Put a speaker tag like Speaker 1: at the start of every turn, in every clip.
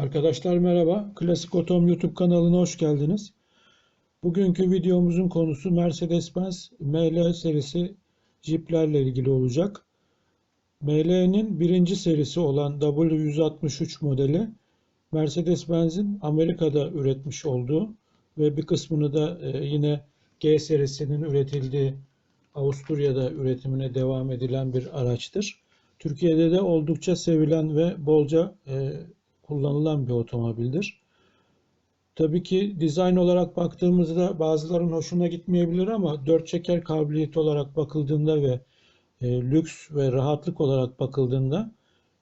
Speaker 1: Arkadaşlar merhaba. Klasik Otom YouTube kanalına hoş geldiniz. Bugünkü videomuzun konusu Mercedes-Benz ML serisi Jeep'lerle ilgili olacak. ML'nin birinci serisi olan W163 modeli Mercedes-Benz'in Amerika'da üretmiş olduğu ve bir kısmını da e, yine G serisinin üretildiği Avusturya'da üretimine devam edilen bir araçtır. Türkiye'de de oldukça sevilen ve bolca e, kullanılan bir otomobildir. Tabii ki dizayn olarak baktığımızda bazılarının hoşuna gitmeyebilir ama dört çeker kabiliyeti olarak bakıldığında ve e, lüks ve rahatlık olarak bakıldığında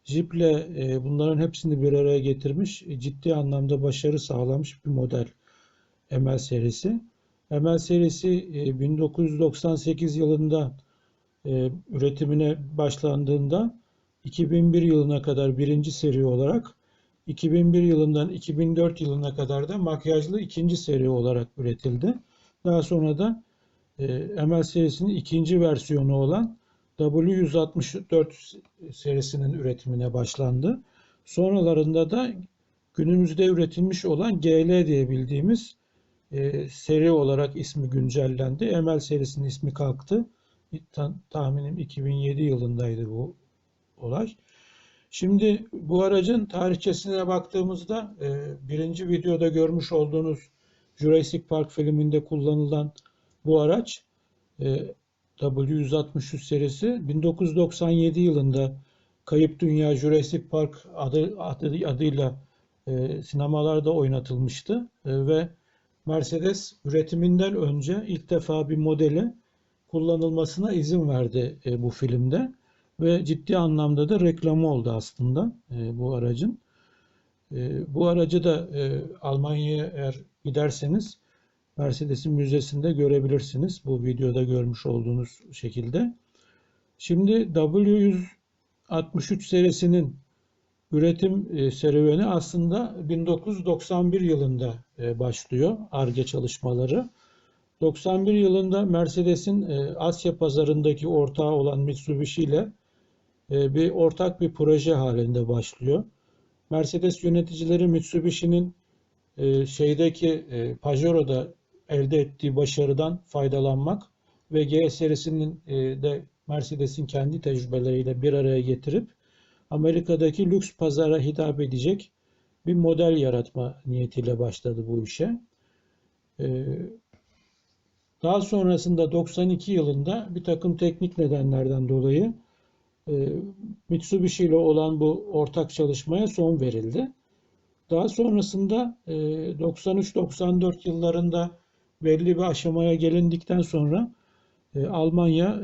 Speaker 1: Jeep'le e, bunların hepsini bir araya getirmiş, ciddi anlamda başarı sağlamış bir model ML serisi. ML serisi e, 1998 yılında e, üretimine başlandığında 2001 yılına kadar birinci seri olarak 2001 yılından 2004 yılına kadar da makyajlı ikinci seri olarak üretildi. Daha sonra da e, ML serisinin ikinci versiyonu olan W164 serisinin üretimine başlandı. Sonralarında da günümüzde üretilmiş olan GL diye bildiğimiz e, seri olarak ismi güncellendi. ML serisinin ismi kalktı. Tahminim 2007 yılındaydı bu olay. Şimdi bu aracın tarihçesine baktığımızda e, birinci videoda görmüş olduğunuz Jurassic Park filminde kullanılan bu araç e, W163 serisi 1997 yılında Kayıp Dünya Jurassic Park adı, adı adıyla e, sinemalarda oynatılmıştı e, ve Mercedes üretiminden önce ilk defa bir modeli kullanılmasına izin verdi e, bu filmde ve ciddi anlamda da reklamı oldu aslında e, bu aracın. E, bu aracı da e, Almanya'ya eğer giderseniz Mercedes'in müzesinde görebilirsiniz. Bu videoda görmüş olduğunuz şekilde. Şimdi W163 serisinin üretim e, serüveni aslında 1991 yılında e, başlıyor ARGE çalışmaları. 91 yılında Mercedes'in e, Asya pazarındaki ortağı olan Mitsubishi ile bir ortak bir proje halinde başlıyor. Mercedes yöneticileri Mitsubishi'nin e, şeydeki e, Pajero'da elde ettiği başarıdan faydalanmak ve G serisinin de Mercedes'in kendi tecrübeleriyle bir araya getirip Amerika'daki lüks pazara hitap edecek bir model yaratma niyetiyle başladı bu işe. Daha sonrasında 92 yılında bir takım teknik nedenlerden dolayı e, Mitsubishi ile olan bu ortak çalışmaya son verildi. Daha sonrasında 93-94 e, yıllarında belli bir aşamaya gelindikten sonra e, Almanya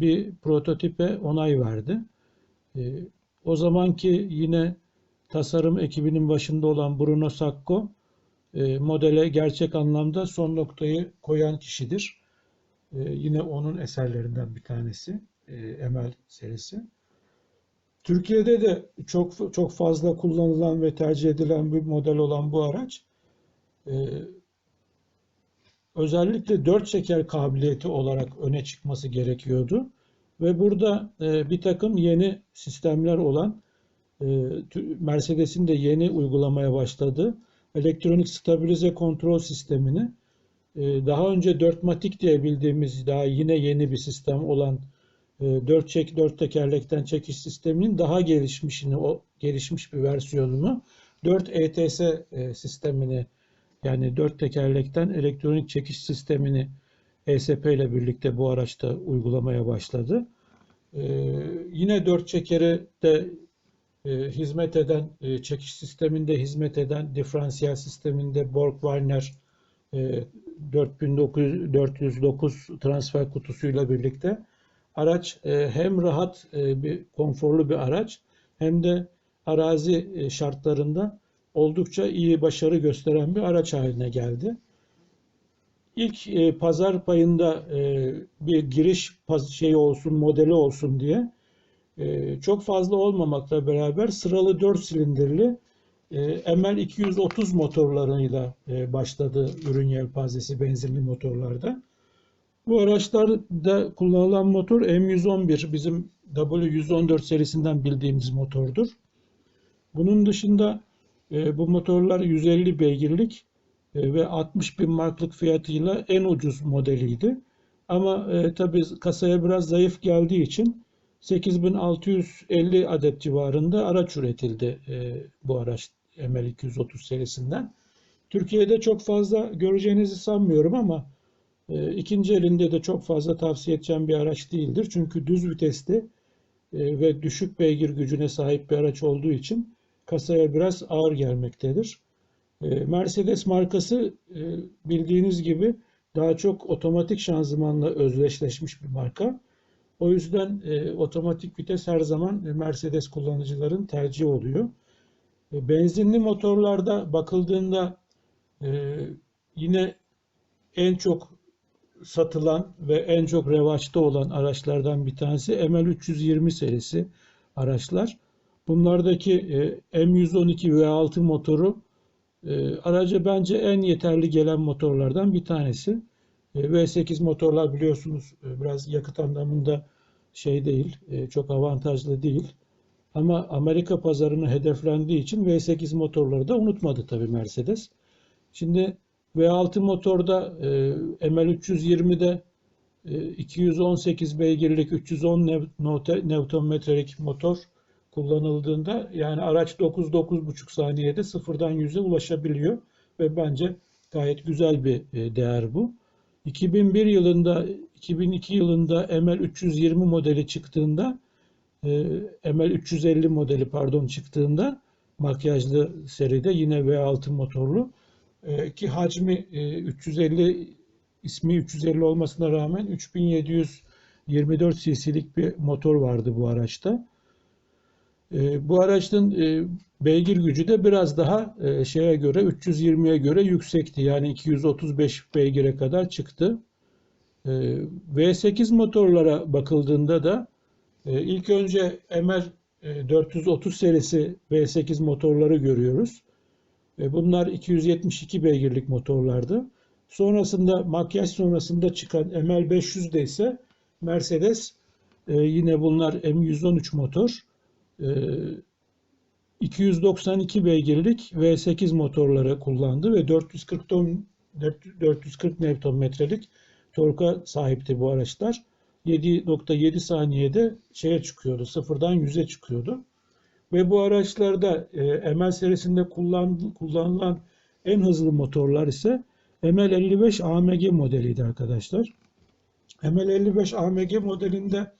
Speaker 1: bir prototipe onay verdi. O zamanki yine tasarım ekibinin başında olan Bruno Sacco modele gerçek anlamda son noktayı koyan kişidir. Yine onun eserlerinden bir tanesi. E, ML serisi. Türkiye'de de çok çok fazla kullanılan ve tercih edilen bir model olan bu araç e, özellikle dört çeker kabiliyeti olarak öne çıkması gerekiyordu. Ve burada e, bir takım yeni sistemler olan Mercedes'in de yeni uygulamaya başladığı elektronik stabilize kontrol sistemini daha önce dörtmatik diye bildiğimiz daha yine yeni bir sistem olan 4 ee, çek 4 tekerlekten çekiş sisteminin daha gelişmişini o gelişmiş bir versiyonunu 4 ETS e, sistemini yani 4 tekerlekten elektronik çekiş sistemini ESP ile birlikte bu araçta uygulamaya başladı. Ee, yine 4 çekeri de e, hizmet eden e, çekiş sisteminde hizmet eden diferansiyel sisteminde Borg-Warner 4409 transfer kutusuyla birlikte Araç e, hem rahat e, bir konforlu bir araç hem de arazi e, şartlarında oldukça iyi başarı gösteren bir araç haline geldi. İlk pazar payında bir giriş şey olsun, modeli olsun diye çok fazla olmamakla beraber sıralı 4 silindirli ML 230 motorlarıyla başladı ürün yelpazesi benzinli motorlarda. Bu araçlarda kullanılan motor M111 bizim W114 serisinden bildiğimiz motordur. Bunun dışında E, bu motorlar 150 beygirlik e, ve 60 bin marklık fiyatıyla en ucuz modeliydi. Ama e, tabii kasaya biraz zayıf geldiği için 8650 adet civarında araç üretildi e, bu araç ML230 serisinden. Türkiye'de çok fazla göreceğinizi sanmıyorum ama ikinci elinde de çok fazla tavsiye edeceğim bir araç değildir. Çünkü düz vitesli e, ve düşük beygir gücüne sahip bir araç olduğu için kasaya biraz ağır gelmektedir. E, Mercedes markası e, bildiğiniz gibi daha çok otomatik şanzımanla özdeşleşmiş bir marka. O yüzden e, otomatik vites her zaman Mercedes kullanıcıların tercihi oluyor. Benzinli motorlarda bakıldığında yine en çok satılan ve en çok revaçta olan araçlardan bir tanesi ML320 serisi araçlar. Bunlardaki e, M112 V6 motoru e, araca bence en yeterli gelen motorlardan bir tanesi. E, V8 motorlar biliyorsunuz e, biraz yakıt anlamında şey değil, e, çok avantajlı değil. Ama Amerika pazarını hedeflendiği için V8 motorları da unutmadı tabii Mercedes. Şimdi V6 motorda e, ML320'de e, 218 beygirlik 310 Nm'lik motor kullanıldığında yani araç 9-9,5 saniyede sıfırdan 100'e ulaşabiliyor ve bence gayet güzel bir e, değer bu. 2001 yılında 2002 yılında ML320 modeli çıktığında e, ML350 modeli pardon çıktığında makyajlı seride yine V6 motorlu e, ki hacmi 350 ismi 350 olmasına rağmen 3724 cc'lik bir motor vardı bu araçta. E, bu araçın e, beygir gücü de biraz daha e, şeye göre 320'ye göre yüksekti. Yani 235 beygire kadar çıktı. E, V8 motorlara bakıldığında da e, ilk önce MR e, 430 serisi V8 motorları görüyoruz. E, bunlar 272 beygirlik motorlardı. Sonrasında makyaj sonrasında çıkan ML500'de ise Mercedes e, yine bunlar M113 motor 292 ee, beygirlik V8 motorları kullandı ve 440 ton 440 Nm'lik torka sahipti bu araçlar. 7.7 saniyede şeye çıkıyordu. Sıfırdan 100'e çıkıyordu. Ve bu araçlarda e, ML serisinde kullan, kullanılan en hızlı motorlar ise ML55 AMG modeliydi arkadaşlar. ML55 AMG modelinde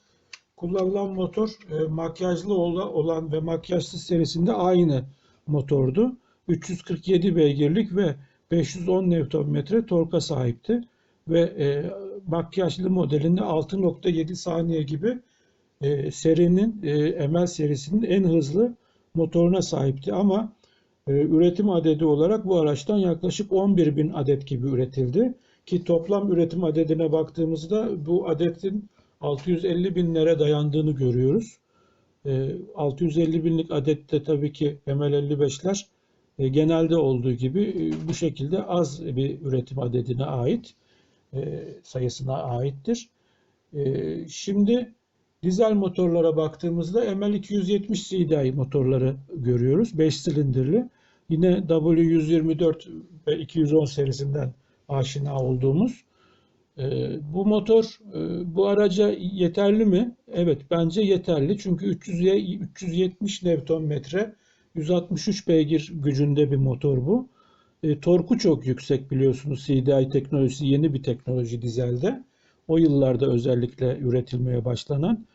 Speaker 1: kullanılan motor e, makyajlı olan ve makyajsız serisinde aynı motordu. 347 beygirlik ve 510 Nm torka sahipti ve e, makyajlı modelinde 6.7 saniye gibi e, serinin e, ML serisinin en hızlı motoruna sahipti ama e, üretim adedi olarak bu araçtan yaklaşık 11 bin adet gibi üretildi ki toplam üretim adedine baktığımızda bu adetin 650 binlere dayandığını görüyoruz. 650 ee, binlik adette tabii ki ML55'ler e, genelde olduğu gibi e, bu şekilde az bir üretim adedine ait e, sayısına aittir. Şimdi dizel motorlara baktığımızda ML270 CDI motorları görüyoruz. 5 silindirli. Yine W124 ve 210 serisinden aşina olduğumuz ee, bu motor e, bu araca yeterli mi? Evet bence yeterli. Çünkü 300'ye 370 Nm 163 beygir gücünde bir motor bu. E, torku çok yüksek biliyorsunuz. CDI teknolojisi yeni bir teknoloji dizelde. O yıllarda özellikle üretilmeye başlanan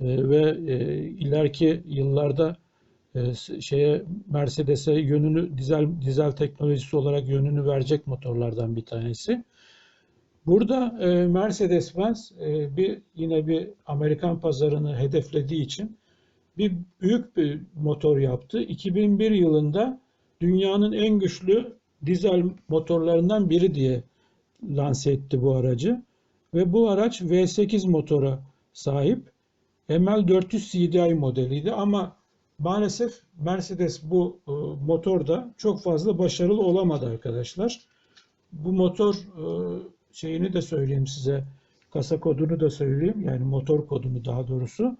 Speaker 1: e, ve e, ileriki yıllarda e, şeye Mercedes'e yönünü dizel dizel teknolojisi olarak yönünü verecek motorlardan bir tanesi. Burada e, Mercedes-Benz e, bir yine bir Amerikan pazarını hedeflediği için bir büyük bir motor yaptı. 2001 yılında dünyanın en güçlü dizel motorlarından biri diye lanse etti bu aracı. Ve bu araç V8 motora sahip ML400 CDI modeliydi ama maalesef Mercedes bu e, motorda çok fazla başarılı olamadı arkadaşlar. Bu motor e, şeyini de söyleyeyim size. Kasa kodunu da söyleyeyim. Yani motor kodunu daha doğrusu.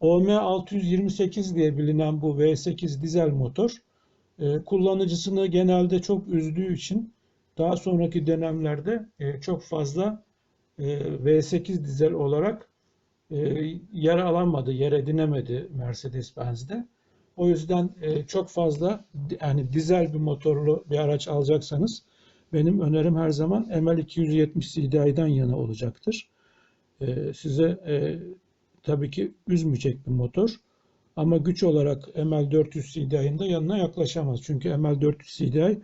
Speaker 1: OM628 diye bilinen bu V8 dizel motor e, kullanıcısını genelde çok üzdüğü için daha sonraki dönemlerde çok fazla V8 dizel olarak e, yer alamadı, yer edinemedi Mercedes-Benz'de. O yüzden e, çok fazla yani dizel bir motorlu bir araç alacaksanız benim önerim her zaman ML270 CDI'den yana olacaktır. E, size e, tabii ki üzmeyecek bir motor. Ama güç olarak ML400 CDI'nin de yanına yaklaşamaz. Çünkü ML400 CDI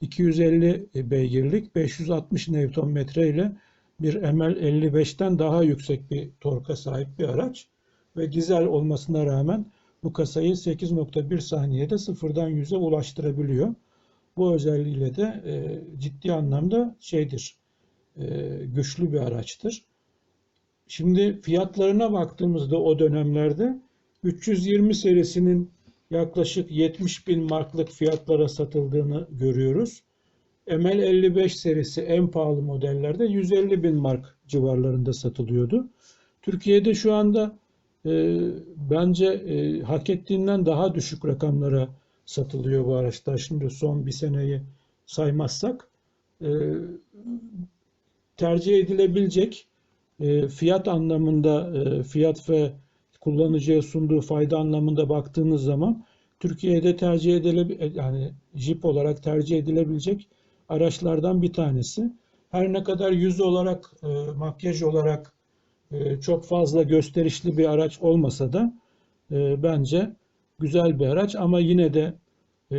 Speaker 1: 250 beygirlik 560 Nm ile bir ML55'ten daha yüksek bir torka sahip bir araç ve dizel olmasına rağmen bu kasayı 8.1 saniyede sıfırdan 100'e ulaştırabiliyor. Bu özelliğiyle de e, ciddi anlamda şeydir, e, güçlü bir araçtır. Şimdi fiyatlarına baktığımızda o dönemlerde 320 serisinin yaklaşık 70 bin marklık fiyatlara satıldığını görüyoruz. ML55 serisi en pahalı modellerde 150 bin mark civarlarında satılıyordu. Türkiye'de şu anda e, bence e, hak ettiğinden daha düşük rakamlara satılıyor bu araçlar. Şimdi son bir seneyi saymazsak e, tercih edilebilecek e, fiyat anlamında e, fiyat ve kullanıcıya sunduğu fayda anlamında baktığınız zaman Türkiye'de tercih edile yani Jeep olarak tercih edilebilecek araçlardan bir tanesi. Her ne kadar yüz olarak, e, makyaj olarak e, çok fazla gösterişli bir araç olmasa da e, bence güzel bir araç ama yine de e,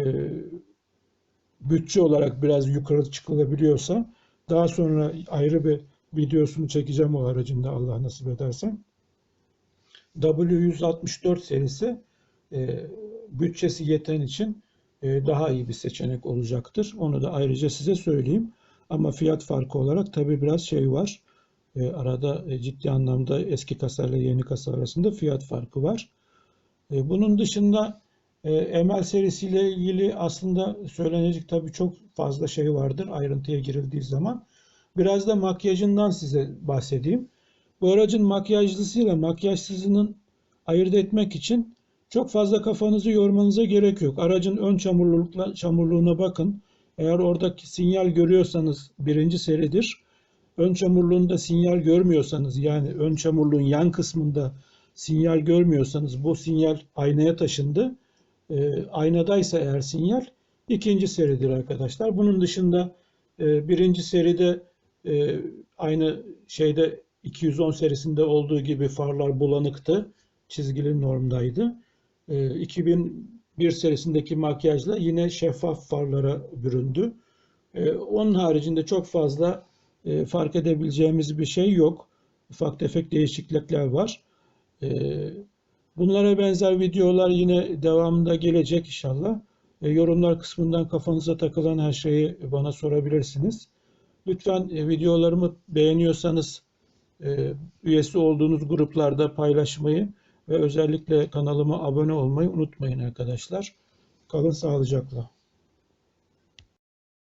Speaker 1: bütçe olarak biraz yukarı çıkılabiliyorsa daha sonra ayrı bir videosunu çekeceğim o aracın da Allah nasip ederse. W164 serisi e, bütçesi yeten için daha iyi bir seçenek olacaktır. Onu da ayrıca size söyleyeyim. Ama fiyat farkı olarak tabii biraz şey var. E, arada e, ciddi anlamda eski kasa ile yeni kasa arasında fiyat farkı var. E, bunun dışında e, ML serisiyle ilgili aslında söylenecek tabii çok fazla şey vardır ayrıntıya girildiği zaman. Biraz da makyajından size bahsedeyim. Bu aracın makyajlısıyla makyajsızının ayırt etmek için çok fazla kafanızı yormanıza gerek yok. Aracın ön çamurlulukla, çamurluğuna bakın. Eğer oradaki sinyal görüyorsanız birinci seridir. Ön çamurluğunda sinyal görmüyorsanız yani ön çamurluğun yan kısmında sinyal görmüyorsanız bu sinyal aynaya taşındı. E, aynadaysa eğer sinyal ikinci seridir arkadaşlar. Bunun dışında e, birinci seride e, aynı şeyde 210 serisinde olduğu gibi farlar bulanıktı. Çizgili normdaydı. E, 2001 serisindeki makyajla yine şeffaf farlara büründü. E, onun haricinde çok fazla e, fark edebileceğimiz bir şey yok. Ufak tefek değişiklikler var. E, bunlara benzer videolar yine devamında gelecek inşallah. Yorumlar kısmından kafanıza takılan her şeyi bana sorabilirsiniz. Lütfen e, videolarımı beğeniyorsanız e, üyesi olduğunuz gruplarda paylaşmayı ve özellikle kanalıma abone olmayı unutmayın arkadaşlar. Kalın sağlıcakla.